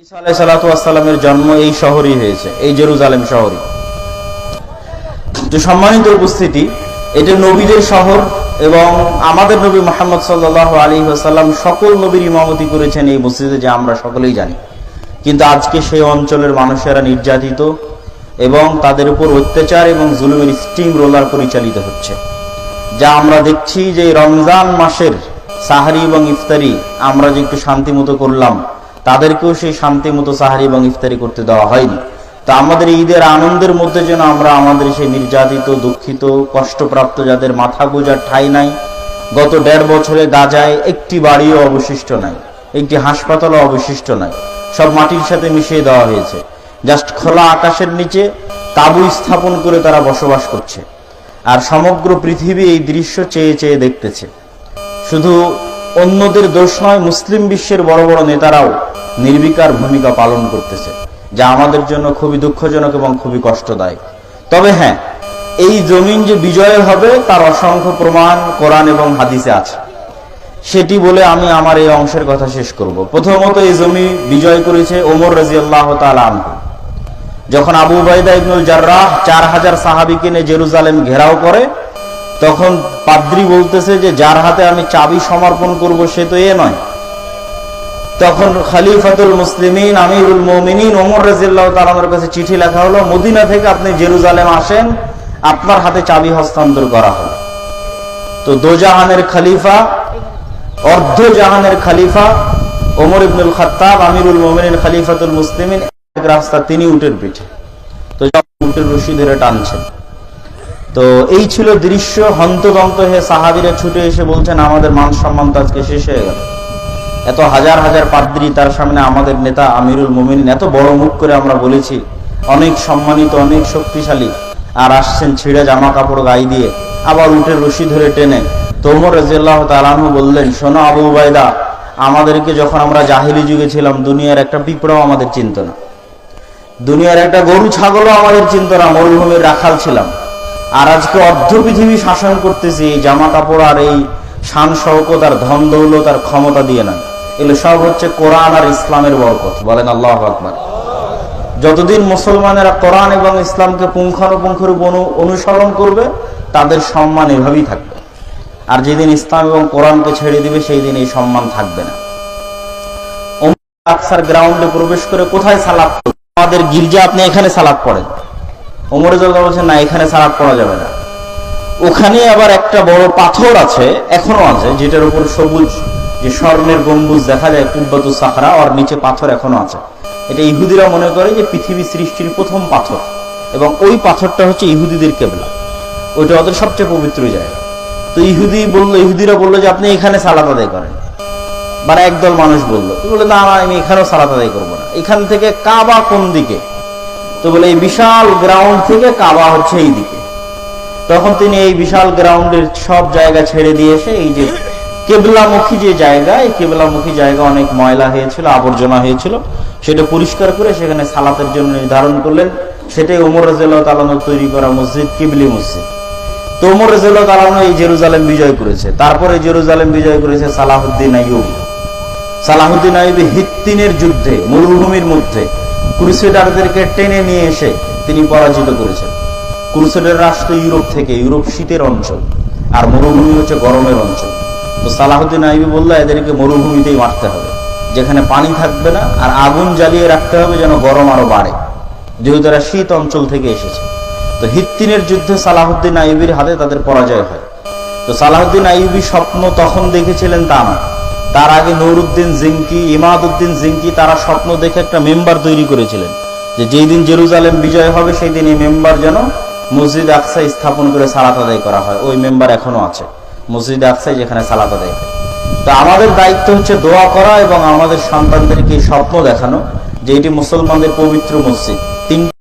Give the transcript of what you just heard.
ঈসা আলাহ সালাতামের জন্ম এই শহরই হয়েছে, এই জেরুজালেম শহরই তো সম্মানিত উপস্থিতি, এটা নবীদের শহর এবং আমাদের নবী মোহাম্মদ সাল্লাহ আলী আসাল্লাম সকল নবীর ইমামতি করেছেন এই যে আমরা সকলেই জানি। কিন্তু আজকে সেই অঞ্চলের মানুষেরা নির্যাতিত এবং তাদের উপর অত্যাচার এবং জুলুমের স্টিম রোলার পরিচালিত হচ্ছে। যা আমরা দেখছি যে রমজান মাসের সাহারি এবং ইফতারি আমরা যে একটু শান্তি মতো করলাম তাদেরকেও সেই শান্তি মতো সাহারি এবং ইফতারি করতে দেওয়া হয়নি। তো আমাদের ঈদের আনন্দের মধ্যে যেন আমরা আমাদের সেই নির্যাতিত, দুঃখিত, কষ্টপ্রাপ্ত যাদের মাথা গোজার ঠাই নাই, গত দেড় বছরে গাজায় একটি বাড়িও অবশিষ্ট নাই, একটি হাসপাতালও অবশিষ্ট নাই, সব মাটির সাথে মিশিয়ে দেওয়া হয়েছে। জাস্ট খোলা আকাশের নিচে তাবু স্থাপন করে তারা বসবাস করছে। আর সমগ্র পৃথিবী এই দৃশ্য চেয়ে চেয়ে দেখতেছে। শুধু অন্যদের দোষ নয়, মুসলিম বিশ্বের বড় বড় নেতারাও নির্বিকার ভূমিকা পালন করতেছে, যা আমাদের জন্য খুবই দুঃখজনক এবং খুবই কষ্টদায়ক। তবে হ্যাঁ এই জমিন যে বিজয় হবে, তার অসংখ্য প্রমাণ কোরআন এবং হাদিসে আছে। সেটি বলে আমি আমার এই অংশের কথা শেষ করব। প্রথমত এই জমি বিজয় করেছে ওমর রাজি আল্লাহ আনহু। যখন আবু বাইদা ইবনুল জার্রাহ চার হাজার সাহাবিকে নিয়ে জেরুজালেম ঘেরাও করে, তখন পাদ্রি বলতেছে যে, যার হাতে আমি চাবি সমর্পণ করব, সে তো এ নয়। তখন খালিফাতুল মুসলিমিন, আমিরুল মমিনিন, ওমর রাজিল্লাহ তালামের কাছে চিঠি লেখা হলো, মদিনা থেকে আপনি জেরুজালেম আসেন, আপনার হাতে চাবি হস্তান্তর করা হলো। তো দোজাহানের খলিফা অর্ধ জাহানের খলিফা, ওমর ইবনুল খাত্তাব, আমিরুল মোমিনিন, খলিফাতুল মুসলিমিন, এক রাস্তা তিনি উটের পিঠে। তো উটের রশি ধরে টানছেন, তো এই ছিল দৃশ্য, হন্তদন্ত হয়ে সাহাবিরা ছুটে এসে বলছেন, আমাদের মান সম্মান তো আজকে শেষ হয়ে গেল। এত হাজার হাজার পাদ্রী তার সামনে আমাদের নেতা আমিরুল মোমিনিন, এত বড় মুখ করে আমরা বলেছি, অনেক সম্মানিত, অনেক শক্তিশালী। আর আসছেন ছিঁড়ে জামা কাপড় গায়ে দিয়ে, আবার উঠে রশি ধরে টেনে। তোমর রাজিয়াল্লাহ তালানহু বললেন, শোনো আবু উবায়দা, আমাদেরকে যখন আমরা জাহিলি যুগে ছিলাম, দুনিয়ার একটা পিঁপড়াও আমাদের চিন্ত না। দুনিয়ার একটা গরু ছাগলও আমাদের চিন্ত না, মরুভূমির রাখাল ছিলাম। আর আজকে অর্ধ পৃথিবী শাসন করতেছি, এই জামা কাপড় আর এই শান শৌকত আর ধন দৌলত আর ক্ষমতা দিয়ে না এগুলো সব হচ্ছে কোরআন আর ইসলামের বরকত। বলেন আল্লাহ আকবর। যতদিন মুসলমানেরা কোরআন এবং ইসলামকে পুঙ্খানুপুঙ্খরূপ অনু- অনুসরণ করবে, তাদের সম্মান এভাবেই থাকবে। আর যেদিন ইসলাম এবং কোরআনকে ছেড়ে দিবে সেই দিন এই সম্মান থাকবে না। আকসার গ্রাউন্ডে প্রবেশ করে কোথায় সালাদ পড়বে? আমাদের গির্জা আপনি এখানে সালাদ পড়েন। ওমরে জলদা বলছেন, না, এখানে সালাদ পড়া যাবে না। ওখানে আবার একটা বড় পাথর আছে, এখনও আছে, যেটার উপর সবুজ যে স্বর্ণের গম্বুজ দেখা যায় কুব্বাতু সাহারা আর নিচে পাথর এখনও আছে। এটা ইহুদিরা মনে করে যে পৃথিবী সৃষ্টির প্রথম পাথর। এবং ওই পাথরটা হচ্ছে ইহুদিদের কেবলা। ওইটা ওদের সবচেয়ে পবিত্র জায়গা। তো ইহুদি বলল, ইহুদিরা বলল যে, আপনি এখানে সালাদ আদায় করেন। মানে একদল মানুষ বলল। তো বলে না আমি এখানেও সালাত আদায় করব না। এখান থেকে কাবা কোন দিকে? তো বলে, এই বিশাল গ্রাউন্ড থেকে কাবা হচ্ছে এই দিকে তখন তিনি এই বিশাল গ্রাউন্ডের সব জায়গা ছেড়ে দিয়ে এসে এই যে কেবলামুখী যে জায়গা, এই কেবলামুখী জায়গা অনেক ময়লা হয়েছিল, আবর্জনা হয়েছিল। সেটা পরিষ্কার করে সেখানে সালাতের জন্য নির্ধারণ করলেন। সেটাই ওমর রাজিয়াল্লাহ তালানোর তৈরি করা মসজিদ, কিবলি মসজিদ। তো ওমর রাজিয়াল্লাহ তালানো এই জেরুজালেম বিজয় করেছে। তারপরে জেরুজালেম বিজয় করেছে সালাহুদ্দিন আইয়ুব। সালাহুদ্দিন আইবি হিত্তিনের যুদ্ধে, মরুভূমির মধ্যে ক্রুসেডারদেরকে টেনে নিয়ে এসে তিনি পরাজিত করেছেন। ক্রুসেডার রাষ্ট্র ইউরোপ থেকে, ইউরোপ শীতের অঞ্চল, আর মরুভূমি হচ্ছে গরমের অঞ্চল। তো সালাহুদ্দিন আইবি বলল, এদেরকে মরুভূমিতেই মারতে হবে। যেখানে পানি থাকবে না, আর আগুন জ্বালিয়ে রাখতে হবে যেন গরম আরও বাড়ে। যেহেতু এরা শীত অঞ্চল থেকে এসেছে। তো হিত্তিনের যুদ্ধে সালাহুদ্দিন আইবির হাতে তাদের পরাজয় হয়। তো সালাহুদ্দিন আইবি স্বপ্ন তখন দেখেছিলেন তা না তার আগে নুরুদ্দিন জিঙ্কি ইমাদউদ্দিন জিঙ্কি, তারা স্বপ্ন দেখে একটা মেম্বার তৈরি করেছিলেন। যে যেই দিন জেরুজালেম বিজয় হবে, সেই দিন এই মেম্বার যেন মসজিদ আকসা স্থাপন করে সালাত আদায় করা হয়। ওই মেম্বার এখনও আছে। মসজিদ আসছে যেখানে সালাদা দেয় তো আমাদের দায়িত্ব হচ্ছে দোয়া করা এবং আমাদের সন্তানদেরকে স্বপ্ন দেখানো যে এটি মুসলমানদের পবিত্র মসজিদ। তিন